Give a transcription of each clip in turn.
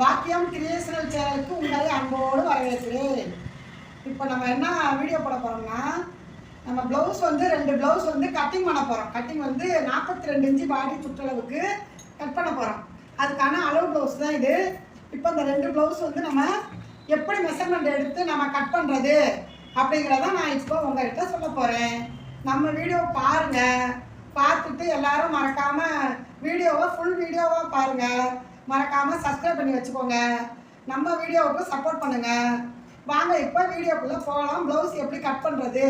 பாக்கியம் கிரியேஷனல் சேனலுக்கு உங்களை அன்போடு வரவேற்கிறேன். இப்போ நம்ம என்ன வீடியோ போட போகிறோம்னா நம்ம ப்ளவுஸ் வந்து ரெண்டு ப்ளவுஸ் வந்து கட்டிங் பண்ண போகிறோம் கட்டிங் வந்து நாற்பத்தி ரெண்டு இன்ச்சு பாடி சுற்றளவுக்கு கட் பண்ண போகிறோம் அதுக்கான அளவு ப்ளவுஸ் தான் இது. இப்போ இந்த ரெண்டு ப்ளவுஸ் வந்து நம்ம எப்படி மெஷர்மெண்ட் எடுத்து நம்ம கட் பண்ணுறது அப்படிங்கிறத நான் இப்போ உங்கள்கிட்ட சொல்ல போகிறேன் நம்ம வீடியோ பாருங்கள் பார்த்துட்டு எல்லாரும் மறக்காமல் வீடியோவை ஃபுல் வீடியோவாக பாருங்கள் மறக்காமல் சப்ஸ்கிரைப் பண்ணி வச்சுக்கோங்க. நம்ம வீடியோவுக்கு சப்போர்ட் பண்ணுங்கள் வாங்க இப்போ வீடியோக்குள்ளே போகலாம் ப்ளவுஸ் எப்படி கட் பண்ணுறது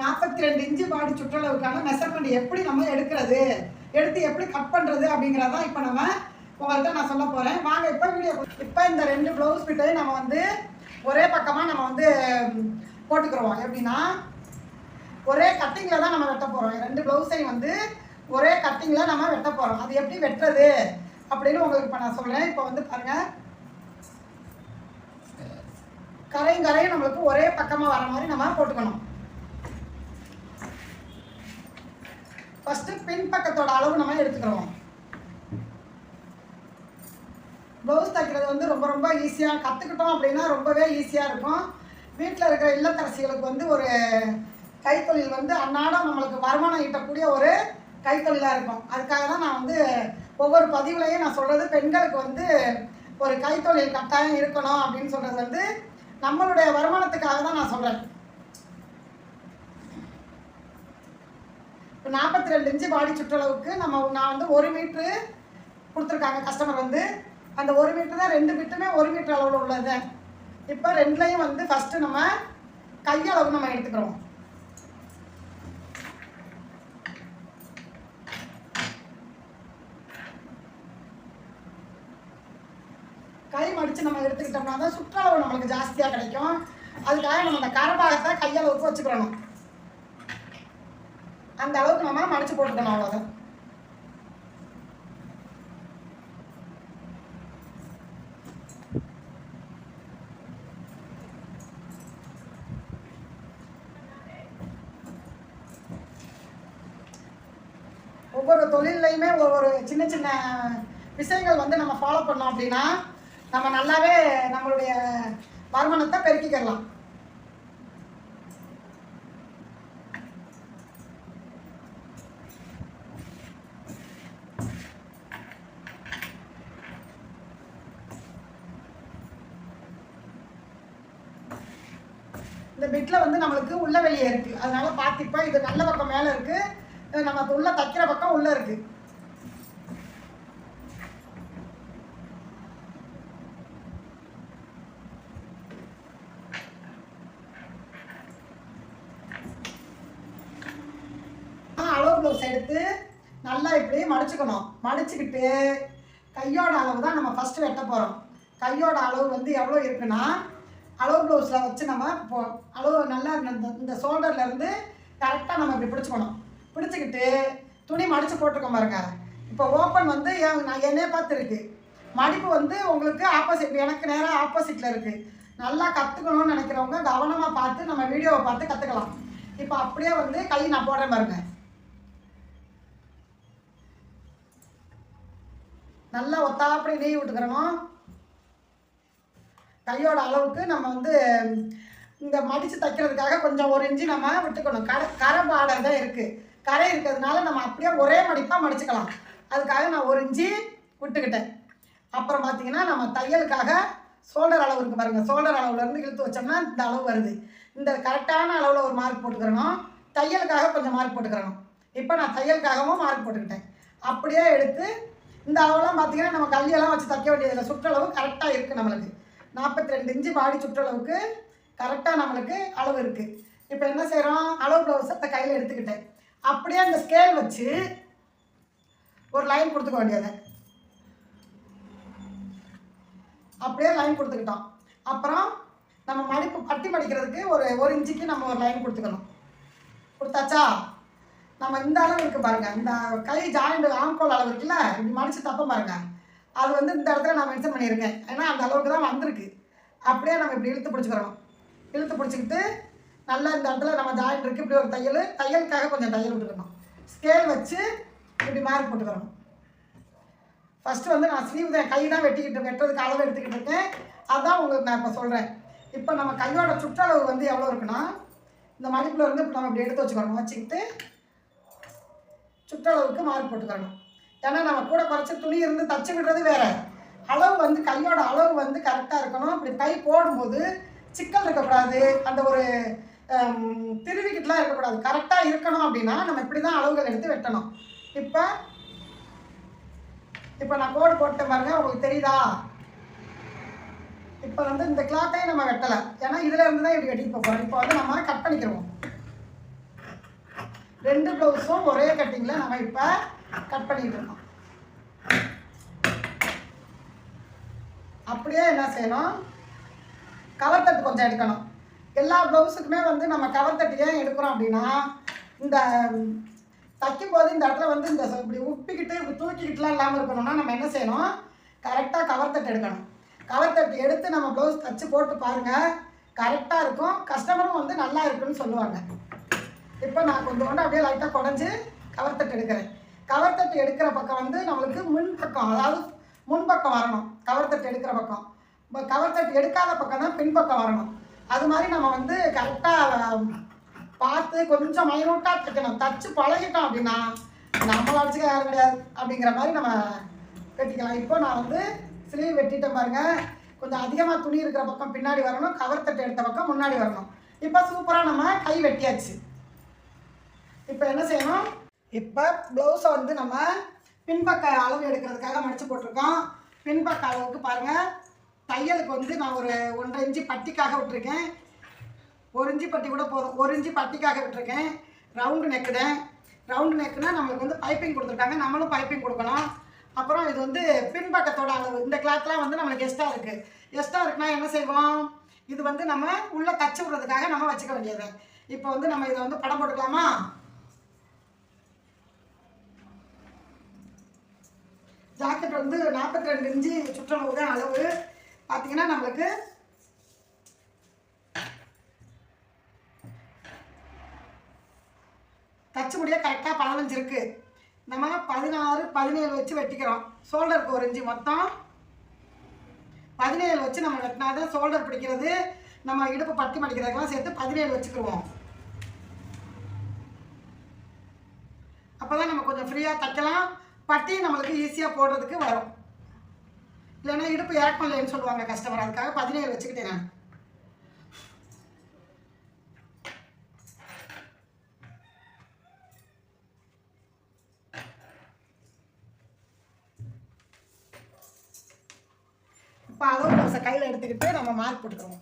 நாற்பத்தி ரெண்டு இன்ச்சு பாடி சுற்றளவுக்கான மெஷர்மெண்ட் எப்படி நம்ம எடுக்கிறது? எடுத்து எப்படி கட் பண்ணுறது அப்படிங்கிறதான் இப்போ நம்ம உங்கள்கிட்ட நான் சொல்ல போகிறேன் வாங்க இப்போ வீடியோ இப்போ இந்த ரெண்டு ப்ளவுஸ் பிட்டையும் நம்ம வந்து ஒரே பக்கமாக நம்ம வந்து போட்டுக்கிறோம். எப்படின்னா ஒரே கட்டிங்கில் தான் நம்ம வெட்ட போகிறோம் ரெண்டு ப்ளவுஸையும் வந்து ஒரே கட்டிங்கில் நம்ம வெட்ட போகிறோம் அது எப்படி வெட்டுறது? அப்படின்னு உங்களுக்கு இப்போ நான் சொல்கிறேன் இப்போ வந்து பாருங்கள் கரையும் கரையும் நம்மளுக்கு ஒரே பக்கமாக வர மாதிரி நம்ம போட்டுக்கணும். ஃபஸ்ட்டு பின் பக்கத்தோட அளவு நம்ம எடுத்துக்கிறோம். ப்ளவுஸ் தைக்கிறது வந்து ரொம்ப ரொம்ப ஈஸியாக கற்றுக்கிட்டோம் அப்படின்னா ரொம்பவே ஈஸியாக இருக்கும். வீட்டில் இருக்கிற இல்லத்தரசிகளுக்கு வந்து ஒரு கைத்தொழில் வந்து அன்னாடம் நம்மளுக்கு வருமானம் ஈட்டக்கூடிய ஒரு கைத்தொழிலாக இருக்கும். அதுக்காக தான் நான் வந்து ஒவ்வொரு பதிவுலையும் நான் சொல்கிறது பெண்களுக்கு வந்து ஒரு கைத்தொழில் கட்டாயம் இருக்கணும் அப்படின்னு சொல்கிறது வந்து நம்மளுடைய வருமானத்துக்காக தான் நான் சொல்கிறேன் இப்போ நாற்பத்தி ரெண்டு இன்ச்சு பாடி சுற்றளவுக்கு நம்ம நான் வந்து ஒரு மீட்ரு கொடுத்துருக்காங்க கஸ்டமர் வந்து. அந்த ஒரு மீட்ரு தான் ரெண்டு மீட்டருமே ஒரு மீட்டர் அளவில் உள்ளது. இப்போ ரெண்டுலையும் வந்து ஃபஸ்ட்டு நம்ம கையளவு நம்ம எடுத்துக்கிறோம் கை மடித்து தான் சுற்றளவு நம்மளுக்கு ஜாஸ்தியாக கிடைக்கும். அதுக்காக நம்ம அந்த கரபாகத்தை கையளவுக்கு வச்சுக்கிறணும் அந்த அளவுக்கு நம்ம மடிச்சு போட்டுக்கணும் அவ்வளோதான் ஒவ்வொரு தொழில்லையுமே ஒவ்வொரு சின்ன சின்ன விஷயங்கள் வந்து நம்ம ஃபாலோ பண்ணோம் அப்படின்னா நம்ம நல்லாவே நம்மளுடைய வருமானத்தை பெருக்கிக்கலாம். இந்த பிட்டில் வந்து நம்மளுக்கு உள்ள வெளியே இருக்கு. அதனால பார்த்துப்போ இது நல்ல பக்கம் மேலே இருக்கு. நம்ம உள்ள தைக்கிற பக்கம் உள்ள இருக்கு ஆ, அளவு ப்ளவுஸ் எடுத்து நல்லா இப்படி மடிச்சுக்கணும் வச்சுக்கிட்டு கையோட அளவு தான் நம்ம ஃபஸ்ட்டு வெட்ட போகிறோம் கையோட அளவு வந்து எவ்வளோ இருக்குன்னா அளவு ப்ளவுஸில் வச்சு நம்ம போ அளவு நல்லா இந்த இந்த ஷோல்டர்லேருந்து கரெக்டாக நம்ம இப்படி பிடிச்சிக்கணும். பிடிச்சிக்கிட்டு துணி மடித்து போட்டிருக்கோம் பாருங்க. இப்போ ஓப்பன் வந்து என் நான் என்னைய பார்த்துருக்கு. மடிப்பு வந்து உங்களுக்கு ஆப்போசிட் எனக்கு நேராக ஆப்போசிட்டில் இருக்குது நல்லா கற்றுக்கணும்னு நினைக்கிறவங்க கவனமாக பார்த்து நம்ம வீடியோவை பார்த்து கற்றுக்கலாம் இப்போ அப்படியே வந்து கை நான் போடுறேன் பாருங்கள் நல்லா ஒத்தாப்படி நெய் விட்டுக்கிறணும் கையோட அளவுக்கு நம்ம வந்து இந்த மடித்து தைக்கிறதுக்காக கொஞ்சம் ஒரு இன்ச்சு நம்ம விட்டுக்கணும். கரை கரை பார்டர் தான் இருக்குது கரை இருக்கிறதுனால நம்ம அப்படியே ஒரே மடிப்பாக மடிச்சுக்கலாம். அதுக்காக நான் ஒரு இன்ச்சு விட்டுக்கிட்டேன். அப்புறம் பார்த்தீங்கன்னா நம்ம தையலுக்காக சோல்டர் அளவு இருக்குது பாருங்கள் சோல்டர் அளவுலேருந்து இழுத்து வச்சோம்னா இந்த அளவு வருது. இந்த கரெக்டான அளவில் ஒரு மார்க் போட்டுக்கிறணும். தையலுக்காக கொஞ்சம் மார்க் போட்டுக்கிறணும். இப்போ நான் தையலுக்காகவும் மார்க் போட்டுக்கிட்டேன். அப்படியே எடுத்து இந்த அளவுலாம் பார்த்தீங்கன்னா நம்ம கல்லியெல்லாம் வச்சு தைக்க வேண்டியதில்லை சுற்றளவு கரெக்டாக இருக்குது நம்மளுக்கு. நாற்பத்தி ரெண்டு இன்ச்சு பாடி சுற்றளவுக்கு கரெக்டாக நம்மளுக்கு அளவு இருக்குது இப்போ என்ன செய்கிறோம் அளவு ப்ளவுஸை அந்த கையில் எடுத்துக்கிட்டேன். அப்படியே அந்த ஸ்கேல் வச்சு ஒரு லைன் கொடுத்துக்க வேண்டியதை. அப்படியே லைன் கொடுத்துக்கிட்டோம். அப்புறம் நம்ம மடிப்பு பட்டி மடிக்கிறதுக்கு ஒரு ஒரு இன்ச்சுக்கு நம்ம ஒரு லைன் கொடுத்துக்கணும். கொடுத்தாச்சா? நம்ம இந்த அளவு இருக்குது பாருங்க. இந்த கை ஜாயிண்ட் ஆம்கோல் அளவு இருக்குல்ல? இப்படி மடிச்சு தப்ப பாருங்க. அது வந்து இந்த இடத்துல நான் மென்ஷன் பண்ணியிருக்கேன். ஏன்னா அந்த அளவுக்கு தான் வந்திருக்கு. அப்படியே நம்ம இப்படி இழுத்து பிடிச்சிக்கிறோம். இழுத்து பிடிச்சிக்கிட்டு நல்லா இந்த இடத்துல நம்ம ஜாயிண்ட் இருக்குது இப்படி ஒரு தையல். தையலுக்காக கொஞ்சம் தையல் விட்டுக்கணும். ஸ்கேல் வச்சு இப்படி மார்க் போட்டுக்கிறோம். ஃபஸ்ட்டு வந்து நான் ஸ்லீவ் தான் கை தான் வெட்டிக்கிட்டு வெட்டுறதுக்கு அளவு எடுத்துக்கிட்டு இருக்கேன். அதுதான் உங்களுக்கு நான் இப்போ சொல்கிறேன் இப்போ நம்ம கையோட சுற்றளவு வந்து எவ்வளோ இருக்குன்னா இந்த மடிப்பில் இருந்து இப்போ நம்ம இப்படி எடுத்து வச்சுக்கணும் வச்சுக்கிட்டு சுற்றளவுக்கு மார்க் போட்டுக்கணும் ஏன்னா நம்ம கூட குறைச்ச துணி இருந்து தச்சு விடுறது வேற. அளவு வந்து கையோட அளவு வந்து கரெக்டாக இருக்கணும். இப்படி கை போடும்போது சிக்கல் இருக்கக்கூடாது. அந்த ஒரு ஹம், திருவிக்கிட்டுலாம் இருக்கக்கூடாது. கரெக்டாக இருக்கணும் அப்படின்னா நம்ம இப்படி தான் அளவுகள் எடுத்து வெட்டணும். இப்போ இப்போ நான் கோடு போட்டேன் பாருங்க. உங்களுக்கு தெரியுதா? இப்போ வந்து இந்த கிளாத்தையும் நம்ம வெட்டலை. ஏன்னா இதில் இருந்து தான் இப்படி வெட்டிட்டு போகிறோம் இப்போ வந்து நம்ம கட் பண்ணிக்கிறோம் ரெண்டு ப்ளவுஸும் ஒரே கட்டிங்கில் நம்ம இப்போ கட் பண்ணிகிட்டு இருக்கோம். அப்படியே என்ன செய்யணும்? கவர் தட்டு கொஞ்சம் எடுக்கணும். எல்லா ப்ளவுஸுக்குமே வந்து நம்ம கவர் தட்டு ஏன் எடுக்கிறோம் அப்படின்னா இந்த தைக்கும் போது இந்த இடத்துல வந்து இந்த இப்படி உப்பிக்கிட்டு இப்படி தூக்கிக்கிட்டுலாம் இல்லாமல் இருக்கணும்னா நம்ம என்ன செய்யணும்? கரெக்டாக கவர் தட்டு எடுக்கணும். கவர் தட்டு எடுத்து நம்ம ப்ளவுஸ் தச்சு போட்டு பாருங்கள் கரெக்டாக இருக்கும். கஸ்டமரும் வந்து நல்லா இருக்குன்னு சொல்லுவாங்க. இப்போ நான் கொஞ்சோண்டு அப்படியே லைட்டாக குடஞ்சி கவர் தட்டு எடுக்கிறேன். கவர் தட்டு எடுக்கிற பக்கம் வந்து நம்மளுக்கு முன் பக்கம் அதாவது முன்பக்கம் வரணும். கவர் தட்டு எடுக்கிற பக்கம். இப்போ கவர் தட்டு எடுக்காத பக்கம் தான் பின்பக்கம் வரணும். அது மாதிரி நம்ம வந்து கரெக்டாக பார்த்து கொஞ்சம் மைனூட்டாக தைக்கணும் தச்சு பழகிட்டோம் அப்படின்னா நம்ம அடிச்சுக்க யாரும் கிடையாது அப்படிங்கிற மாதிரி நம்ம கட்டிக்கலாம் இப்போ நான் வந்து ஸ்லீவ் வெட்டிட்டேன் பாருங்கள் கொஞ்சம் அதிகமாக துணி இருக்கிற பக்கம் பின்னாடி வரணும். கவர் தட்டு எடுத்த பக்கம் முன்னாடி வரணும். இப்போ சூப்பராக நம்ம கை வெட்டியாச்சு. இப்போ என்ன செய்யணும்? இப்போ ப்ளவுஸை வந்து நம்ம பின்பக்க அளவு எடுக்கிறதுக்காக மடித்து போட்டிருக்கோம். பின்பக்க அளவுக்கு பாருங்கள் தையலுக்கு வந்து நான் ஒரு ஒன்றரை இஞ்சி பட்டிக்காக விட்டுருக்கேன். ஒரு இஞ்சி பட்டி கூட போதும். ஒரு இஞ்சி பட்டிக்காக விட்டுருக்கேன். ரவுண்டு நெக்குதேன் ரவுண்டு நெக்குனா நம்மளுக்கு வந்து பைப்பிங் கொடுத்துருக்காங்க. நம்மளும் பைப்பிங் கொடுக்கணும் அப்புறம் இது வந்து பின்பக்கத்தோட அளவு. இந்த கிளாத்லாம் வந்து நம்மளுக்கு எஸ்ட்டாக இருக்குது எஸ்ட்டாக இருக்குன்னா என்ன செய்வோம்? இது வந்து நம்ம உள்ளே தச்சு விடுறதுக்காக நம்ம வச்சுக்க வேண்டியது. இப்போ வந்து நம்ம இதை வந்து படம் போட்டுக்கலாமா? ஜாக்கெட் வந்து நாற்பத்தி ரெண்டு இன்ச்சு சுற்றளவு தான் அளவு. பார்த்தீங்கன்னா நம்மளுக்கு தச்சு முடிய கரெக்டாக பதினஞ்சு இருக்குது நம்ம பதினாறு பதினேழு வச்சு வெட்டிக்கிறோம். ஷோல்டருக்கு ஒரு இன்ச்சு மொத்தம். பதினேழு வச்சு நம்ம வெட்டினா தான் ஷோல்டர் பிடிக்கிறது. நம்ம இடுப்பு பட்டி மடிக்கிறதுக்கெல்லாம் சேர்த்து பதினேழு வச்சுக்கிருவோம். அப்போ தான் நம்ம கொஞ்சம் ஃப்ரீயாக தைக்கலாம். பட்டி நம்மளுக்கு ஈஸியாக போடுறதுக்கு வரும். இல்லைன்னா இடுப்பு இறக்கம் இல்லைன்னு சொல்லுவாங்க கஸ்டமர் அதுக்காக பதினேழு வச்சுக்கிட்டேன் நான். இப்போ அதுவும் கையில் எடுத்துக்கிட்டு நம்ம மார்க் போட்டுக்கிறோம்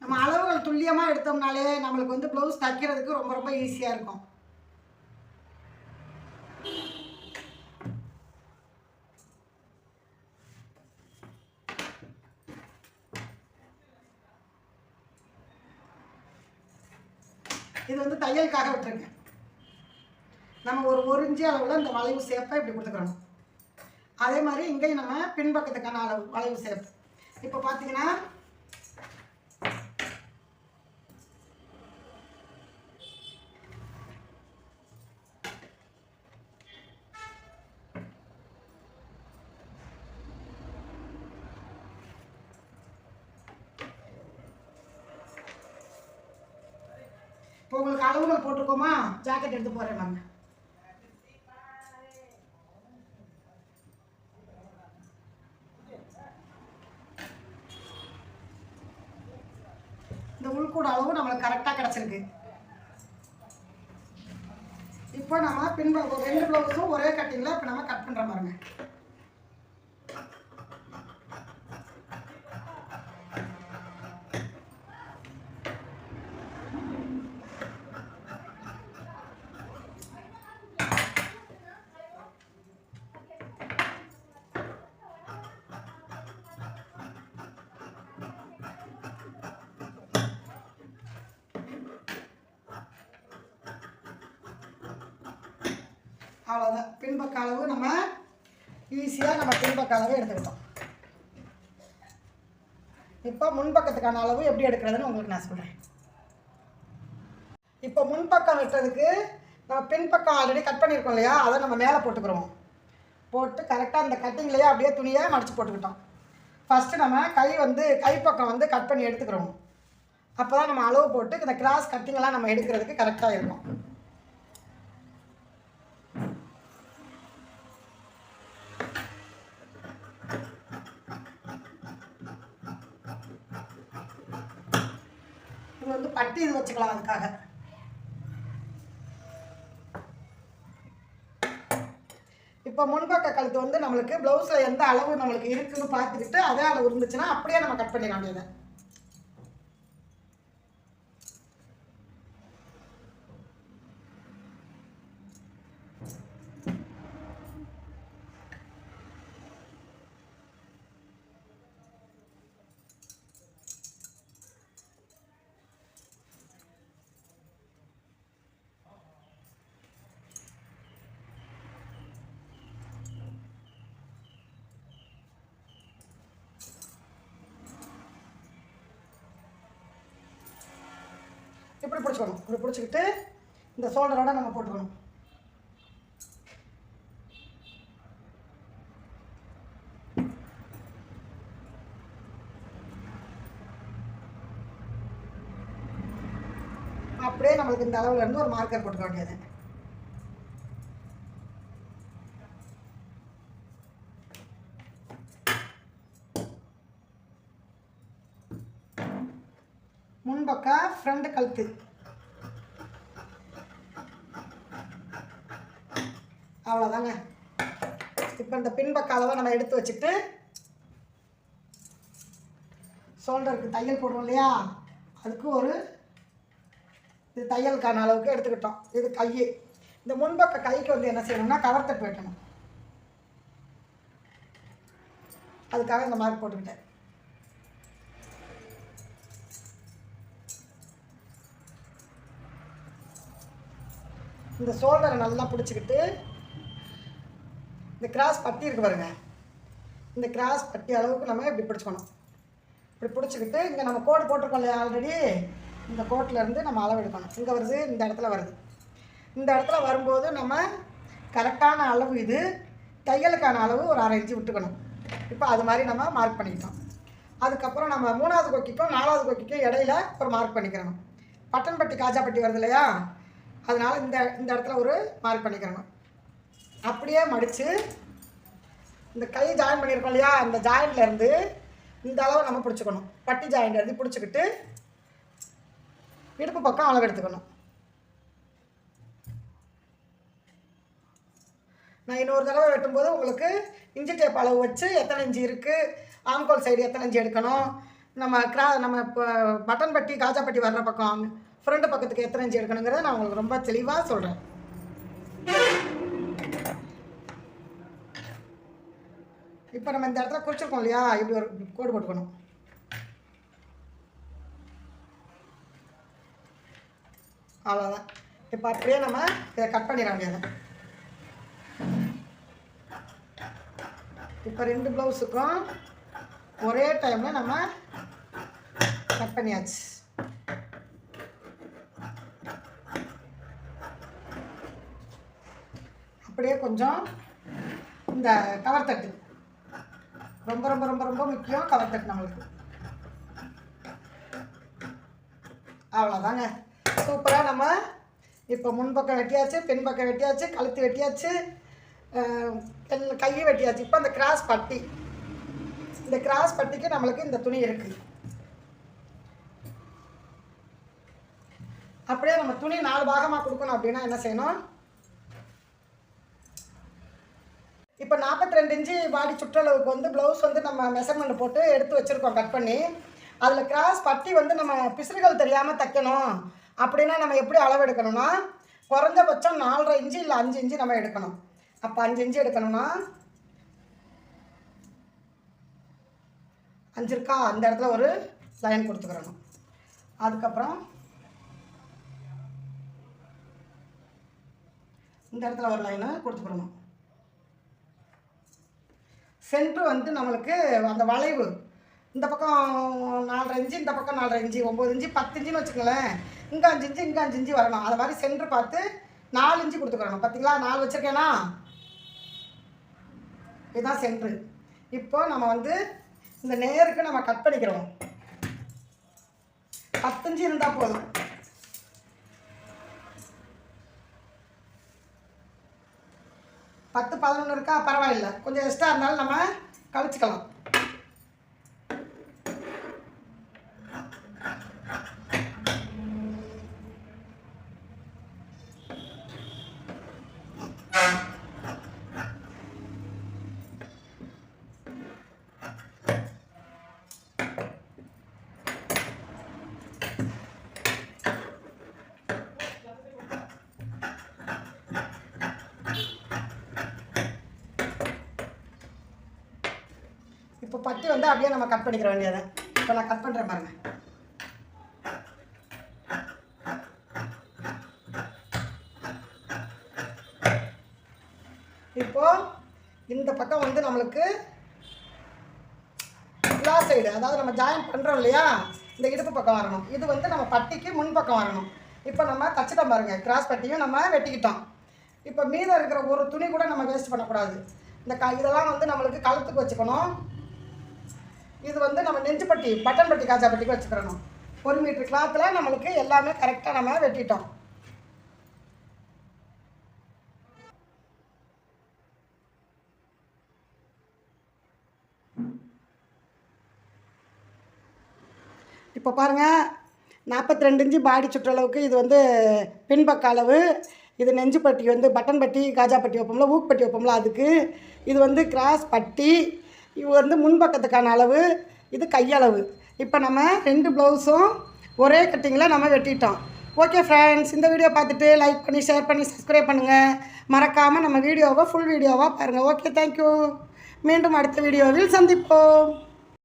நம்ம அளவுகள் துல்லியமாக எடுத்தோம்னாலே நம்மளுக்கு வந்து ப்ளவுஸ் தைக்கிறதுக்கு ரொம்ப ரொம்ப ஈஸியாக இருக்கும். இது வந்து தையலுக்காக விட்டுருங்க நம்ம ஒரு ஒரு இன்ச்சு அளவில் இந்த வளைவு சேப்பை இப்படி கொடுத்துக்கிறோம் அதே மாதிரி இங்கேயும் நம்ம பின்பக்கத்துக்கான அளவு வளைவு சேப்பு இப்போ பார்த்தீங்கன்னா இப்போ உங்களுக்கு அளவுகள் போட்டிருக்கோமா? ஜாக்கெட் எடுத்து போகிறேன் நாங்கள் இந்த உள்கூட அளவு நம்மளுக்கு கரெக்டாக கிடச்சிருக்கு. இப்போ நம்ம பின்பக்கம் ரெண்டு ப்ளவுஸும் ஒரே கட்டிங்கில் இப்போ நம்ம கட் பண்ணுற பாருங்க. அவ்வளோதான் பின்பக்க அளவு நம்ம ஈஸியாக நம்ம பின்பக்க அளவு எடுத்துக்கிட்டோம். இப்போ முன்பக்கத்துக்கான அளவு எப்படி எடுக்கிறதுன்னு உங்களுக்கு நான் சொல்கிறேன் இப்போ முன்பக்கம் வெட்டுறதுக்கு நம்ம பின்பக்கம் ஆல்ரெடி கட் பண்ணியிருக்கோம் இல்லையா? அதை நம்ம மேலே போட்டுக்கிறோம். போட்டு கரெக்டாக அந்த கட்டிங்லேயே அப்படியே துணியை மடித்து போட்டுக்கிட்டோம். ஃபஸ்ட்டு நம்ம கை வந்து கைப்பக்கம் வந்து கட் பண்ணி எடுத்துக்கிறோம். அப்போ தான் நம்ம அளவு போட்டு இந்த கிராஸ் கட்டிங்கெல்லாம் நம்ம எடுக்கிறதுக்கு கரெக்டாக இருக்கும். பட்டு இது வச்சுக்கலாம் அதுக்காக. இப்போ முன்பக்க கழுத்து வந்து நம்மளுக்கு ப்ளவுஸில் எந்த அளவு நம்மளுக்கு இருக்குதுன்னு பார்த்துக்கிட்டு அதே அளவு இருந்துச்சுன்னா அப்படியே நம்ம கட் பண்ணிட வேண்டியது இப்படி பிடிச்சிக்கணும்? இப்படி பிடிச்சிக்கிட்டு இந்த ஷோல்டரோட நம்ம போட்டுக்கணும். அப்படியே நம்மளுக்கு இந்த அளவுலேருந்து ஒரு மார்க்கர் போட்டுக்க வேண்டியது. முன்பக்க ஃப்ரண்ட் கழுத்து. அவ்வளோதாங்க. இப்போ இந்த பின்பக்க அளவை நம்ம எடுத்து வச்சுட்டு ஷோல்டருக்கு தையல் போடுவோம் இல்லையா? அதுக்கு ஒரு இது தையலுக்கான அளவுக்கு எடுத்துக்கிட்டோம். இது கை இந்த முன்பக்க கைக்கு வந்து என்ன செய்யணும்னா கவர் போயிட்டணும் அதுக்காக இந்த மாதிரி போட்டுக்கிட்டேன். இந்த ஷோல்டரை நல்லா பிடிச்சிக்கிட்டு இந்த கிராஸ் பட்டி இருக்கு பாருங்க. இந்த கிராஸ் பட்டி அளவுக்கு நம்ம இப்படி பிடிச்சிக்கணும். இப்படி பிடிச்சிக்கிட்டு இங்கே நம்ம கோடு போட்டிருக்கோம் இல்லையா ஆல்ரெடி இந்த கோட்டிலேருந்து நம்ம அளவு எடுக்கணும். இங்கே வருது இந்த இடத்துல வருது. இந்த இடத்துல வரும்போது நம்ம கரெக்டான அளவு இது தையலுக்கான அளவு ஒரு அரை இன்ச்சு விட்டுக்கணும். இப்போ அது மாதிரி நம்ம மார்க் பண்ணிக்கிட்டோம். அதுக்கப்புறம் நம்ம மூணாவது கொக்கிக்கும் நாலாவது கொக்கிக்கும் இடையில ஒரு மார்க் பண்ணிக்கிறோம் பட்டன் பட்டி காஜா பட்டி வருது இல்லையா? அதனால் இந்த இந்த இடத்துல ஒரு மார்க் பண்ணிக்கிறணும் அப்படியே மடித்து இந்த கை ஜாயின் பண்ணியிருக்கோம் இல்லையா? அந்த ஜாயிண்ட்லேருந்து இந்த அளவு நம்ம பிடிச்சிக்கணும். பட்டி ஜாயிண்ட் இருந்து பிடிச்சிக்கிட்டு இடுப்பு பக்கம் அளவு எடுத்துக்கணும். நான் இன்னொரு தடவை வெட்டும்போது உங்களுக்கு இஞ்சி டேப் அளவு வச்சு எத்தனை இஞ்சி இருக்குது ஆம்கோல் சைடு எத்தனை இஞ்சி எடுக்கணும் நம்ம கிரா நம்ம இப்போ பட்டன் பட்டி காஜா பட்டி வர்ற பக்கம் ஃப்ரண்ட் பக்கத்துக்கு எத்தனை இஞ்சி எடுக்கணுங்கிறத நான் உங்களுக்கு ரொம்ப தெளிவாக சொல்கிறேன் இப்போ நம்ம இந்த இடத்துல குறிச்சிருக்கோம் இல்லையா? இப்படி ஒரு கோடு போட்டுக்கணும். அவ்வளோதான் இப்போ அப்படியே நம்ம இதை கட் பண்ணிட வேண்டியது இப்போ ரெண்டு ப்ளவுஸுக்கும் ஒரே டைமில் நம்ம கட் பண்ணியாச்சு. அப்படியே கொஞ்சம் இந்த கவர் தட்டு. ரொம்ப ரொம்ப ரொம்ப ரொம்ப முக்கியம் கவர் தட்டு நம்மளுக்கு அவ்வளோதாங்க சூப்பராக நம்ம இப்போ முன்பக்கம் வெட்டியாச்சு பின்பக்கம் வெட்டியாச்சு கழுத்து வெட்டியாச்சு அஹ், கை வெட்டியாச்சு. இப்போ அந்த கிராஸ் பட்டி. இந்த கிராஸ் பட்டிக்கு நம்மளுக்கு இந்த துணி இருக்குது அப்படியே நம்ம துணி நாலு பாகமாக கொடுக்கணும் அப்படின்னா என்ன செய்யணும்? இப்போ நாற்பத்தி ரெண்டு இன்ச்சு பாடி சுற்றளவுக்கு வந்து ப்ளவுஸ் வந்து நம்ம மெஷர்மெண்ட் போட்டு எடுத்து வச்சுருக்கோம் கட் பண்ணி. அதில் கிராஸ் பட்டி வந்து நம்ம பிசுறுகள் தெரியாமல் தைக்கணும். அப்படின்னா நம்ம எப்படி அளவு எடுக்கணும்னா குறைஞ்சபட்சம் நாலரை இன்ச்சு இல்லை அஞ்சு இன்ச்சு நம்ம எடுக்கணும். அப்போ அஞ்சு இன்ச்சு எடுக்கணும்னா அஞ்சு இருக்கா? அந்த இடத்துல ஒரு லைன் கொடுத்துக்கிறணும் அதுக்கப்புறம் இந்த இடத்துல ஒரு லைனை கொடுத்துக்கிறணும் சென்ட்ரு வந்து நம்மளுக்கு அந்த வளைவு. இந்த பக்கம் நாலரை இன்ச்சு இந்த பக்கம் நாலரை இன்ச்சு ஒம்பது இன்ச்சு பத்து இன்ச்சுன்னு வச்சுக்கோங்களேன். இங்கே அஞ்சு இன்ச்சு இங்கே அஞ்சு இன்ச்சு வரணும். அது மாதிரி சென்ட்ரு பார்த்து நாலு இன்ச்சு கொடுத்துக்கிறணும் பார்த்தீங்களா நாலு வச்சுருக்கேனா? இதுதான் சென்ட்ரு இப்போ நம்ம வந்து இந்த நேருக்கு நம்ம கட் பண்ணிக்கிறோம். பத்து இன்ச்சு இருந்தால் போதும். பத்து பதினொன்று இருக்கா? பரவாயில்ல. கொஞ்சம் எக்ஸ்ட்ரா இருந்தாலும் நம்ம கழிச்சிக்கலாம் இப்போ பட்டி வந்து அப்படியே நம்ம கட் பண்ணிக்கிற வேண்டியது இப்போ நான் கட் பண்ணுறேன் பாருங்க. இப்போது இந்த பக்கம் வந்து நம்மளுக்கு கிளாஸ் சைடு அதாவது நம்ம ஜாயின் பண்ணுறோம் இல்லையா? இந்த இடுப்பு பக்கம் வரணும். இது வந்து நம்ம பட்டிக்கு முன் பக்கம் வரணும். இப்போ நம்ம தச்சிட்டோம் பாருங்கள் கிராஸ் பட்டியும் நம்ம வெட்டிக்கிட்டோம். இப்போ மீதம் இருக்கிற ஒரு துணி கூட நம்ம வேஸ்ட் பண்ணக்கூடாது. இந்த க இதெல்லாம் வந்து நம்மளுக்கு கழுத்துக்கு வச்சுக்கணும். இது வந்து நம்ம நெஞ்சுப்பட்டி பட்டன் பட்டி காஜா பட்டிக்கு வச்சுக்கிறணும். ஒரு மீட்ரு கிளாத்தில் நம்மளுக்கு எல்லாமே கரெக்டாக நம்ம வெட்டிட்டோம். இப்போ பாருங்கள் நாற்பத்தி ரெண்டு இன்ச்சு பாடி சுற்றளவுக்கு இது வந்து பின்பக்க அளவு. இது நெஞ்சு பட்டி வந்து பட்டன் பட்டி காஜா பட்டி வைப்போம்ல ஊக்கு பட்டி வைப்போம்ல அதுக்கு. இது வந்து கிராஸ் பட்டி இது வந்து முன்பக்கத்துக்கான அளவு இது கையளவு. இப்போ நம்ம ரெண்டு ப்ளவுஸும் ஒரே கட்டிங்கில் நம்ம வெட்டிட்டோம். ஓகே ஃப்ரெண்ட்ஸ் இந்த வீடியோ பார்த்துட்டு லைக் பண்ணி ஷேர் பண்ணி சப்ஸ்கிரைப் பண்ணுங்கள் மறக்காமல் நம்ம வீடியோவை ஃபுல் வீடியோவாக பாருங்கள் ஓகே தேங்க்யூ மீண்டும் அடுத்த வீடியோவில் சந்திப்போம்.